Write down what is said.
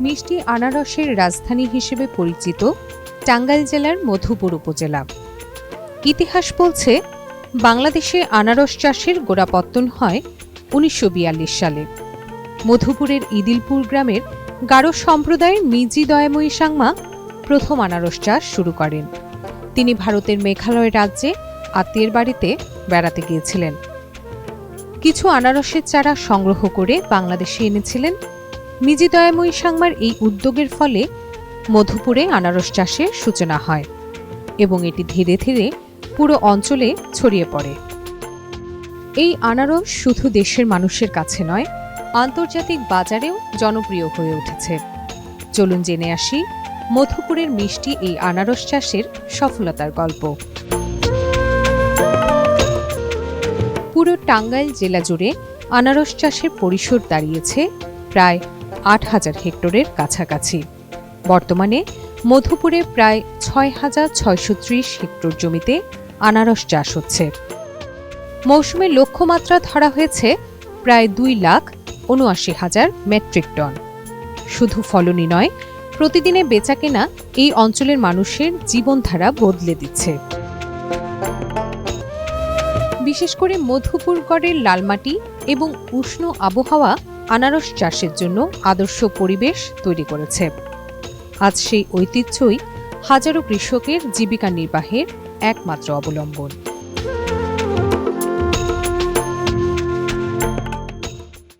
মিষ্টি আনারসের রাজধানী হিসেবে পরিচিত টাঙ্গাইল জেলার মধুপুর উপজেলা। ইতিহাস বলছে, বাংলাদেশে আনারস চাষের গোড়াপত্তন হয় উনিশশো বিয়াল্লিশ সালে। মধুপুরের ইদিলপুর গ্রামের গারো সম্প্রদায়ের মিজি দয়াময়ী সাংমা প্রথম আনারস চাষ শুরু করেন। তিনি ভারতের মেঘালয় রাজ্যে আত্মীয়ের বাড়িতে বেড়াতে গিয়েছিলেন। কিছু আনারসের চারা সংগ্রহ করে বাংলাদেশে এনেছিলেন মিজি দয়াময়ী সাংমার এই উদ্যোগের ফলে মধুপুরে আনারস চাষের সূচনা হয় এবং এটি ধীরে ধীরে পুরো অঞ্চলে ছড়িয়ে পড়ে। এই আনারস শুধু দেশের মানুষের কাছে নয়, আন্তর্জাতিক বাজারেও জনপ্রিয় হয়ে উঠেছে। চলুন জেনে আসি মধুপুরের মিষ্টি এই আনারস চাষের সফলতার গল্প। পুরো টাঙ্গাইল জেলা জুড়ে আনারস চাষের পরিসর দাঁড়িয়েছে প্রায় আট হাজার হেক্টরের কাছাকাছি। বর্তমানে মধুপুরে প্রায় ছয় হাজার ছয়শো ত্রিশ হেক্টর জমিতে আনারস চাষ হচ্ছে। মৌসুমে লক্ষ্যমাত্রা ধরা হয়েছে প্রায় দুই লাখ উনআশি হাজার মেট্রিক টন। শুধু ফলনই নয়, প্রতিদিনে বেচাকেনা এই অঞ্চলের মানুষের জীবনধারা বদলে দিচ্ছে। বিশেষ করে মধুপুরগড়ের লালমাটি এবং উষ্ণ আবহাওয়া আনারস চাষের জন্য আদর্শ পরিবেশ তৈরি করেছে। আজ সেই ঐতিহ্যই হাজারো কৃষকের জীবিকা নির্বাহের একমাত্র অবলম্বন।